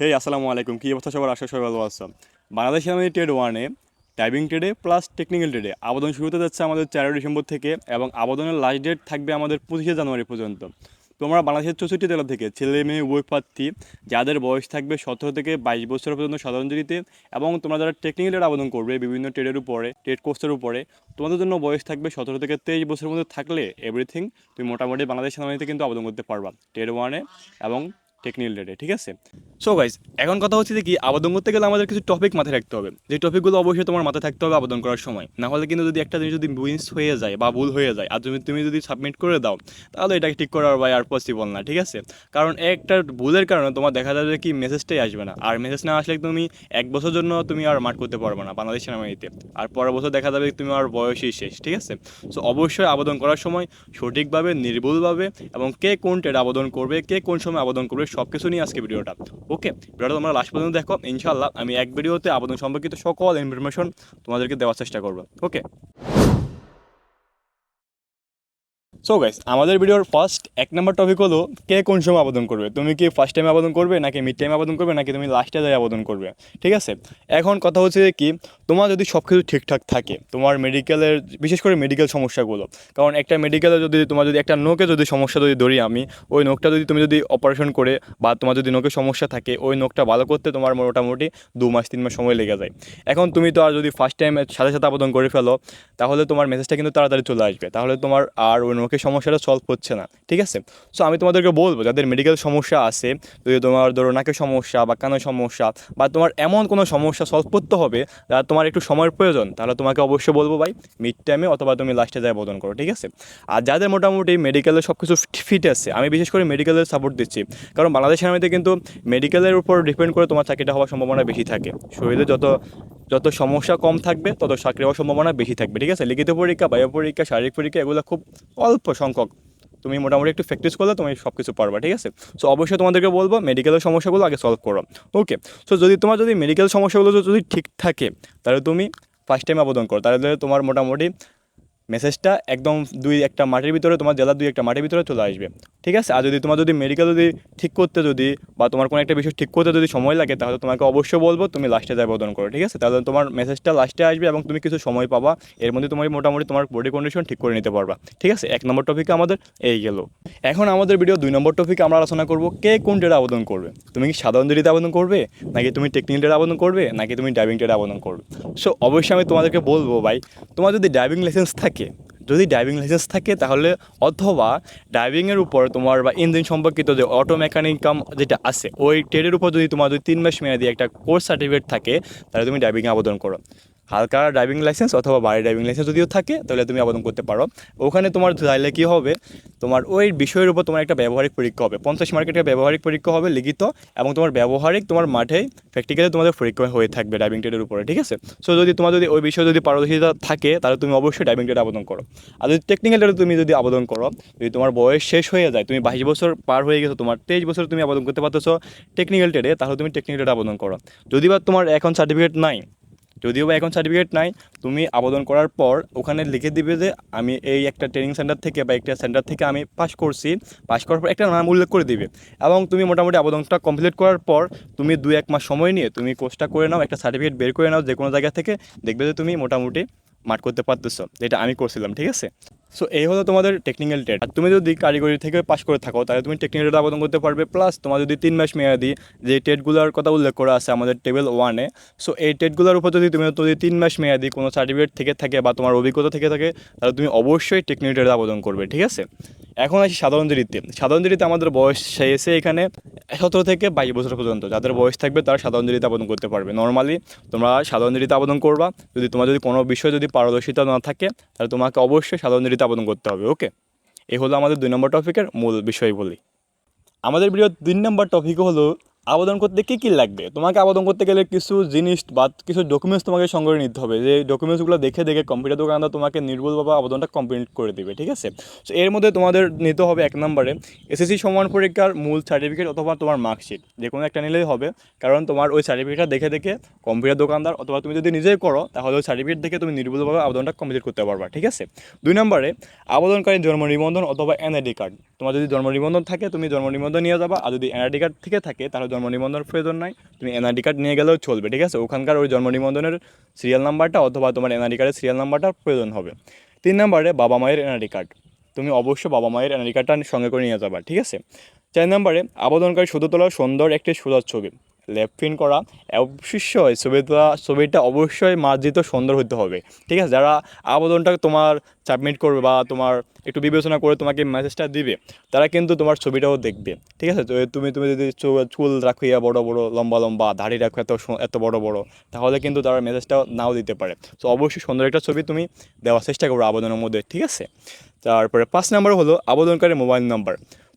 হেই আসসালামু আলাইকুম কী অবস্থা সবার? আশা সবাই ভালো আছো। বাংলাদেশ আমি ট্রেড ওয়ানে টাইপিং ট্রেডে প্লাস টেকনিক্যাল ট্রেডে আবেদন শুরু হতে যাচ্ছে আমাদের চারই ডিসেম্বর থেকে এবং আবেদনের লাস্ট ডেট থাকবে আমাদের পঁচিশে জানুয়ারি পর্যন্ত। তোমরা বাংলাদেশের চৌষট্টি জেলা থেকে ছেলে মেয়ে, উভয় প্রার্থী, যাদের বয়স থাকবে সতেরো থেকে বাইশ বছর পর্যন্ত সাধারণ জুরিতে এবং তোমরা যারা টেকনিক্যাল আবেদন করবে বিভিন্ন ট্রেডের উপরে ট্রেড কোর্সের উপরে, তোমাদের জন্য বয়স থাকবে সতেরো থেকে তেইশ বছরের মধ্যে থাকলে এভরিথিং তুমি মোটামুটি বাংলাদেশ সেনাবাহিনীতে কিন্তু আবেদন করতে পারবা। ট্রেড ওয়ানে এবং টেকনিক্যাল ট্রেডে ঠিক আছে? সো গাইজ এখন কথা হচ্ছে যে কি, আবেদন করতে গেলে আমাদের কিছু টপিক মাথায় রাখতে হবে। যে টপিকগুলো অবশ্যই তোমার মাথায় থাকতে হবে আবেদন করার সময়। না হলে কিন্তু যদি একটা জিনিস যদি মিস হয়ে যায় বা ভুল হয়ে যায়, আর তুমি তুমি যদি সাবমিট করে দাও, তাহলে এটাকে ঠিক করার ভাই আর পসিবল না, ঠিক আছে? কারণ একটা ভুলের কারণে তোমার দেখা যাবে কি মেসেজটাই আসবে না। আর মেসেজ না আসলে তুমি এক বছর জন্য তুমি আর মাঠ করতে পারবে না বাংলাদেশ সেনাবাহিনীতে। আর পরের বছর দেখা যাবে তুমি আর বয়সই শেষ, ঠিক আছে? সো অবশ্যই আবেদন করার সময় সঠিকভাবে, নির্ভুলভাবে এবং কে কোন ট্রেড আবেদন করবে, কে কোন সময় আবেদন করবে সব কিছু নিয়ে আজকে ভিডিওটা। ওকে ভিডিওটা তোমরা লাস্ট পর্যন্ত দেখো। ইনশাল্লাহ আমি এক ভিডিওতে আবেদন সম্পর্কিত সকল ইনফরমেশন তোমাদেরকে দেওয়ার চেষ্টা করব। ওকে সো গাইস আমাদের ভিডিওর ফার্স্ট এক নম্বর টপিক হলো, কে কোন সময় আবেদন করবে? তুমি কি ফার্স্ট টাইম আবেদন করবে, নাকি মিড টাইম আবেদন করবে, নাকি তুমি লাস্টে যাই আবেদন করবে? ঠিক আছে? এখন কথা হচ্ছে কি তোমার যদি সব কিছু ঠিকঠাক থাকে, তোমার মেডিকেলের বিশেষ করে মেডিকেল সমস্যাগুলো, কারণ একটা মেডিকেলে যদি, তোমার যদি একটা নোকে যদি সমস্যা যদি ধরি আমি, ওই নোকটা যদি তুমি যদি অপারেশন করে বা তোমার যদি নোকে সমস্যা থাকে, ওই নোকটা ভালো করতে তোমার মোটামুটি দু মাস, তিন মাস সময় লেগে যায়। এখন তুমি তো আর যদি ফার্স্ট টাইম সাথে সাথে আবেদন করে ফেলো, তাহলে তোমার মেসেজটা কিন্তু তাড়াতাড়ি চলে আসবে। তাহলে তোমার আর ওই নোকের সমস্যাটা সলভ হচ্ছে না, ঠিক আছে? সো আমি তোমাদেরকে বলব, যাদের মেডিকেল সমস্যা আছে, যদি তোমার ধরো নাকের সমস্যা বা কানের সমস্যা বা তোমার এমন কোনো সমস্যা সলভ করতে হবে, যারা তোমার একটু সময়ের প্রয়োজন, তাহলে তোমাকে অবশ্যই বলব ভাই মিড টাইমে অথবা তুমি লাস্টে যায় আবেদন করো, ঠিক আছে? আর যাদের মোটামুটি মেডিকেলের সব কিছু ফিট আছে, আমি বিশেষ করে মেডিকেলের সাপোর্ট দিচ্ছি, কারণ বাংলাদেশের আর্মিতে কিন্তু মেডিকেলের উপর ডিপেন্ড করে তোমার চাকরিটা হওয়ার সম্ভাবনা বেশি থাকে। শরীরে যত যত সমস্যা কম থাকবে, তত চাকরি হওয়ার সম্ভাবনা বেশি থাকবে, ঠিক আছে? লিখিত পরীক্ষা বায়ু পরীক্ষা, শারীরিক পরীক্ষা, এগুলো খুব অল্প সংখ্যক। তুমি মোটামুটি একটু প্র্যাকটিস করলে তুমি সব কিছু পারবা, ঠিক আছে? সো অবশ্যই তোমাদেরকে বলব মেডিকেলের সমস্যাগুলো আগে সলভ করো। ওকে সো যদি তোমার যদি মেডিকেল সমস্যাগুলো যদি ঠিক থাকে, তাহলে তুমি ফার্স্ট টাইম আবেদন করো। তাহলে তোমার মোটামুটি মেসেজটা একদম দুই একটা মাটির ভিতরে, তোমার জেলার দুই একটা মাটির ভিতরে চলে আসবে। ঠিক আছে? আর যদি তোমার যদি মেডিকেল যদি ঠিক করতে যদি বা তোমার কোনো একটা বিষয় ঠিক করতে যদি সময় লাগে, তাহলে তোমাকে অবশ্যই বলব তুমি লাস্টে যাই আবেদন করো, ঠিক আছে? তাহলে তোমার মেসেজটা লাস্টে আসবে এবং তুমি কিছু সময় পাবা। এর মধ্যে তোমার মোটামুটি তোমার বডি কন্ডিশন ঠিক করে নিতে পারবা। ঠিক আছে? এক নম্বর টপিকে আমাদের এই গেল। এখন আমাদের ভিডিও দুই নম্বর টপিকে আমরা আলোচনা করব, কে কোন ডেটে আবেদন করবে? তুমি কি সাধারণ ডেটে আবেদন করবে? নাকি তুমি টেকনিক্যাল ডেটে আবেদন করবে? নাকি তুমি ড্রাইভিং ডেটে আবেদন করবে? সো অবশ্যই আমি তোমাদেরকে বলব ভাই, তোমার যদি ড্রাইভিং লাইসেন্স থাকে যদি ড্রাইভিং লাইসেন্স থাকে তাহলে অথবা ড্রাইভিংয়ের উপর তোমার বা ইঞ্জিন সম্পর্কিত যে অটো মেকানিকাম যেটা আছে, ওই ট্রেডের উপর যদি তোমার দুই তিন মাস মেয়াদি একটা কোর্স সার্টিফিকেট থাকে, তাহলে তুমি ড্রাইভিংয়ে আবেদন করো। হালকা ড্রাইভিং লাইসেন্স অথবা বাড়ি ড্রাইভিং লাইসেন্স যদিও থাকে, তাহলে তুমি আবেদন করতে পারো। ওখানে তোমার চাইলে কী হবে? তোমার ওই বিষয়ের উপর তোমার একটা ব্যবহারিক পরীক্ষা হবে। পঞ্চাশ মার্কেটের ব্যবহারিক পরীক্ষা হবে লিখিত এবং তোমার ব্যবহারিক তোমার মাঠে প্র্যাকটিক্যালি তোমাদের পরীক্ষা হয়ে থাকবে ড্রাইভিং ট্রেডের উপরে, ঠিক আছে? সো যদি তোমার যদি ওই বিষয়ে যদি পারদর্শিতা থাকে, তাহলে তুমি অবশ্যই ড্রাইভিং ট্রেড আবেদন করো। আর যদি টেকনিক্যাল ট্রেডে তুমি যদি আবেদন করো, যদি তোমার বয়স শেষ হয়ে যায়, তুমি বাইশ বছর পার হয়ে গেছো, তোমার তেইশ বছর তুমি আবেদন করতে পারতেছো টেকনিক্যাল ট্রেডে তাহলে তুমি টেকনিক্যাল ট্রেডে আবেদন করো। যদি বা তোমার এখন সার্টিফিকেট নাই যদিও বা এখন সার্টিফিকেট নাই, তুমি আবেদন করার পর ওখানে লিখে দিবে যে আমি এই একটা ট্রেনিং সেন্টার থেকে বা একটা সেন্টার থেকে আমি পাস করছি। পাস করার পর একটা নাম উল্লেখ করে দিবে। এবং তুমি মোটামুটি আবেদনটা কমপ্লিট করার পর তুমি দু এক মাস সময় নিয়ে তুমি কোর্সটা করে নাও, একটা সার্টিফিকেট বের করে নাও যে কোনো জায়গা থেকে। দেখবে যে তুমি মোটামুটি মাঠ করতে পারতেছো, যেটা আমি করছিলাম, ঠিক আছে? সো এই হলো তোমাদের টেকনিক্যাল ট্রেড আর তুমি যদি কারিগরি থেকে পাশ করে থাকো, তাহলে তুমি টেকনিক্যাল ট্রেড আবেদন করতে পারবে প্লাস তোমার যদি তিন মাস মেয়াদি যে ট্রেডগুলোর কথা উল্লেখ করা আছে আমাদের টেবিল ওয়ানে সো এই ট্রেডগুলোর উপর যদি তুমি যদি তিন মাস মেয়াদি কোনো সার্টিফিকেট থেকে থাকে বা তোমার অভিজ্ঞতা থেকে থাকে, তাহলে তুমি অবশ্যই টেকনিক্যাল ট্রেড আবেদন করবে, ঠিক আছে? এখন আসি সাধারণ রীতি সাধারণ রীতি আমাদের বয়স শেষে এখানে সতেরো থেকে বাইশ বছর পর্যন্ত। যাদের বয়স থাকবে তারা সাধারণ রীতি আবেদন করতে পারবে। নর্মালি তোমরা সাধারণ রীতি আবেদন করবা। যদি তোমার যদি কোনো বিষয়ে যদি পারদর্শিতা না থাকে, তাহলে তোমাকে অবশ্যই সাধারণ রীতি আবেদন করতে হবে ওকে এ হলো আমাদের দুই নম্বর টপিকের মূল বিষয় বলি। আমাদের প্রিয় দুই নম্বর টপিক হলো আবেদন করতে কী কী লাগবে? তোমাকে আবেদন করতে গেলে কিছু জিনিস বা কিছু ডকুমেন্টস তোমাকে সংগ্রহ নিতে হবে। যে ডকুমেন্টসগুলো দেখে দেখে কম্পিউটার দোকানদার তোমাকে নির্ভুলভাবে আবেদনটা কমপ্লিট করে দিবে, ঠিক আছে? সো এর মধ্যে তোমাদের নিতে হবে এক নম্বরে এসএসসি সমান পরীক্ষার মূল সার্টিফিকেট অথবা তোমার মার্কশিট যে কোনো একটা নিলেই হবে, কারণ তোমার ওই সার্টিফিকেটটা দেখে দেখে কম্পিউটার দোকানদার অথবা তুমি যদি নিজেই করো, তাহলে ওই সার্টিফিকেট দেখে তুমি নির্ভুলভাবে আবেদনটা কমপ্লিট করতে পারবা, ঠিক আছে? দুই নম্বরে আবেদনকারী জন্ম নিবন্ধন অথবা এনআইডি কার্ড তোমার যদি জন্ম নিবন্ধন থাকে, তুমি জন্ম নিবন্ধন নিয়ে যাবা। আর যদি এনআইডি কার্ড থেকে থাকে, তাহলে জন্ম নিবন্ধনের প্রয়োজন নাই, তুমি এনআইডি কার্ড নিয়ে গেলেও চলবে, ঠিক আছে? ওখানকার ওই জন্ম নিবন্ধনের সিরিয়াল নাম্বারটা অথবা তোমার এনআইডি কার্ডের সিরিয়াল নাম্বারটা প্রয়োজন হবে। তিন নম্বরে বাবা মায়ের এনআইডি কার্ড তুমি অবশ্যই বাবা মায়ের এনআইডি কার্ডটা সঙ্গে করে নিয়ে যাবা, ঠিক আছে? চার নম্বরে আবেদনকারী শুধু তোলা সুন্দর একটি সুন্দর ছবি। প্রিন্ট করা, অবশ্যই ছবিটা ছবিটা অবশ্যই মার্জিত সুন্দর হতে হবে। ঠিক আছে? যারা আবেদনটা তোমার সাবমিট করবে বা তোমার একটু বিবেচনা করে তোমাকে মেসেজটা দিবে, তারা কিন্তু তোমার ছবিটাও দেখবে। ঠিক আছে? তুমি তুমি যদি চুল রাখো বড় বড়, লম্বা লম্বা, দাড়ি রাখো এত এত বড় বড়, তাহলে কিন্তু তারা মেসেজটাও নাও দিতে পারে। তো অবশ্যই সুন্দর একটা ছবি তুমি দেওয়ার চেষ্টা করো আবেদনের মধ্যে। ঠিক আছে? তারপরে পাঁচ নাম্বার হলো আবেদনকারী মোবাইল নাম্বার।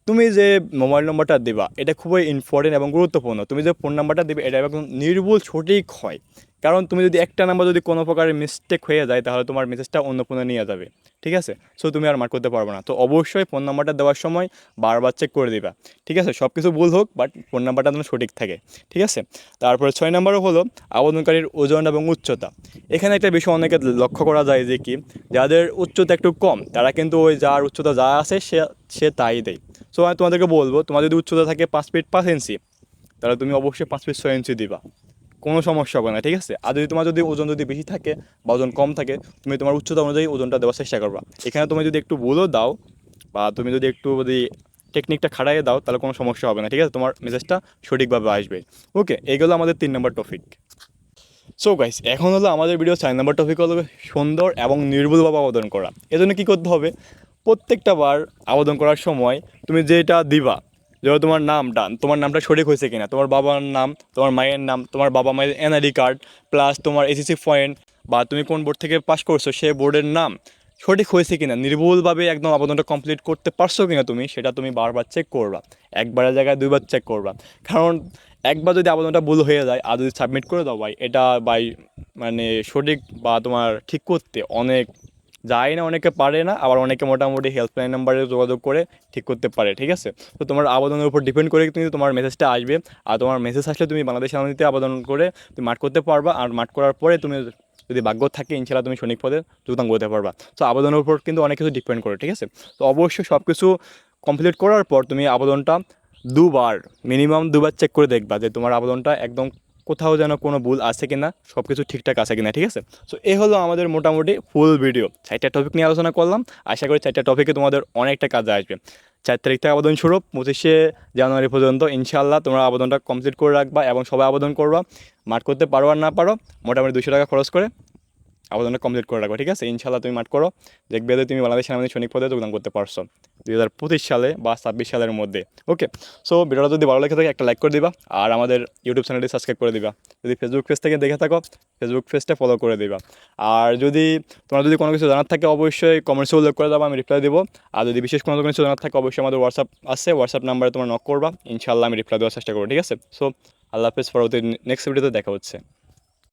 তুমি যে মোবাইল নম্বরটা দেবা, এটা খুবই ইম্পর্টেন্ট এবং গুরুত্বপূর্ণ। তুমি যে ফোন নাম্বারটা দেবে, এটা একদম নির্ভুল সঠিক হয়। কারণ তুমি যদি একটা নাম্বার যদি কোনো প্রকারের মিস্টেক হয়ে যায়, তাহলে তোমার মেসেজটা অন্য ফোনে নিয়ে যাবে। ঠিক আছে? সো তুমি আর মার্ক করতে পারবে না। তো অবশ্যই ফোন নাম্বারটা দেওয়ার সময় বারবার চেক করে দিবা। ঠিক আছে? সব কিছু ভুল হোক বাট ফোন নাম্বারটা যেন সঠিক থাকে। ঠিক আছে? তারপরে ছয় নম্বরও হলো আবেদনকারীর ওজন এবং উচ্চতা। এখানে একটা বিষয় অনেকে লক্ষ্য করা যায় যে কি? যাদের উচ্চতা একটু কম, তারা কিন্তু ওই যার উচ্চতা যা আছে, সে সে তাই দেয়। সো আমি তোমাদেরকে বলব, তোমার যদি উচ্চতা থাকে পাঁচ ফিট পাঁচ ইঞ্চি তাহলে তুমি অবশ্যই পাঁচ ফিট ছয় ইঞ্চি দিবা। কোনো সমস্যা হবে না, ঠিক আছে? আর যদি তোমার যদি ওজন যদি বেশি থাকে বা ওজন কম থাকে, তুমি তোমার উচ্চতা অনুযায়ী ওজনটা দেওয়ার চেষ্টা করবা। এখানে তুমি যদি একটু ভুলও দাও বা তুমি যদি একটু যদি টেকনিকটা খাড়াইয়ে দাও, তাহলে কোনো সমস্যা হবে না, ঠিক আছে? তোমার মেসেজটা সঠিকভাবে আসবে। ওকে এইগুলো আমাদের তিন নম্বর টপিক সো গাইস এখন হলো আমাদের ভিডিও চার নম্বর টপিক হলো সুন্দর এবং নির্ভুলভাবে আবেদন করা। এজন্য কী করতে হবে? প্রত্যেকটা বার আবেদন করার সময় তুমি যেটা দিবা যেমন তোমার নাম নামটা তোমার নামটা সঠিক হয়েছে কিনা, তোমার বাবার নাম, তোমার মায়ের নাম, তোমার বাবা মায়ের এনআইডি কার্ড প্লাস তোমার এসএসসি পয়েন্ট বা তুমি কোন বোর্ড থেকে পাস করছ সে বোর্ডের নাম সঠিক হয়েছে কিনা, নির্ভুলভাবে একদম আবেদনটা কমপ্লিট করতে পারছ কিনা তুমি, সেটা তুমি বারবার চেক করবা, একবারের জায়গায় দুইবার চেক করবা। কারণ একবার যদি আবেদনটা ভুল হয়ে যায়, আর যদি সাবমিট করে দাও ভাই, এটা বাই মানে সঠিক বা তোমার ঠিক করতে অনেক যায় না অনেকে পারে না, আবার অনেকে মোটামুটি হেল্পলাইন নাম্বারে যোগাযোগ করে ঠিক করতে পারে, ঠিক আছে? তো তোমার আবেদনের উপর ডিপেন্ড করে কিন্তু তোমার মেসেজটা আসবে, আর তোমার মেসেজ আসলে তুমি বাংলাদেশ আনন্দিতে আবেদন করে তুমি মাঠ করতে পারবা, আর মাঠ করার পরে তুমি যদি ভাগ্য থাকে ইনশাল্লাহ তুমি সৈনিক পদে যোগদান করতে পারবা। তো আবেদনের উপর কিন্তু অনেক কিছু ডিপেন্ড করে, ঠিক আছে? তো অবশ্যই সব কিছু কমপ্লিট করার পর তুমি আবেদনটা দুবার মিনিমাম দুবার চেক করে দেখবা যে তোমার আবেদনটা একদম কোথাও যেন কোনো ভুল আছে কি না সব কিছু ঠিকঠাক আছে কিনা, ঠিক আছে? সো এ হলো আমাদের মোটামুটি ফুল ভিডিও চারটা টপিক নিয়ে আলোচনা করলাম। আশা করি চারটা টপিকে তোমাদের অনেকটা কাজে আসবে। চার তারিখ থেকে আবেদন শুরু পঁচিশে জানুয়ারি পর্যন্ত ইনশাল্লাহ তোমরা আবেদনটা কমপ্লিট করে রাখবা এবং সবাই আবেদন করবা। মাঠ করতে পারো আর না পারো, মোটামুটি দুশো টাকা খরচ করে আবেদনটা কমপ্লিট করে রাখব, ঠিক আছে? ইনশাল্লাহ তুমি মাঠ করো। দেখবে যে তুমি বাংলাদেশ সেনাবাহিনী সৈনিক পদে যোগদান করতে পারছ দুই হাজার পঁচিশ সালে বা ছাব্বিশ সালের মধ্যে ওকে সো ভিডিওটা যদি ভালো লেগে থাকে, একটা লাইক করে দিবা আর আমাদের ইউটিউব চ্যানেলটি সাবস্ক্রাইব করে দিবা। যদি ফেসবুক পেজ থেকে দেখে থাকো ফেসবুক পেজটা ফলো করে দিবা। আর যদি তোমার যদি কোনো কিছু জানার থাকে, অবশ্যই কমেন্টসে উল্লেখ করে দেবো আমি রিপ্লাই দেবো। আর যদি বিশেষ কোনো কিছু জানার থাকে, অবশ্যই আমাদের হোয়াটসঅ্যাপ আছে হোয়াটসঅ্যাপ নাম্বারে তোমার নক করবা। ইনশাল্লাহ আমি রিপ্লাই দেওয়ার চেষ্টা করব, ঠিক আছে? সো আল্লাহ হাফেজ, পরবর্তী নেক্সট ভিডিওতে দেখা হচ্ছে।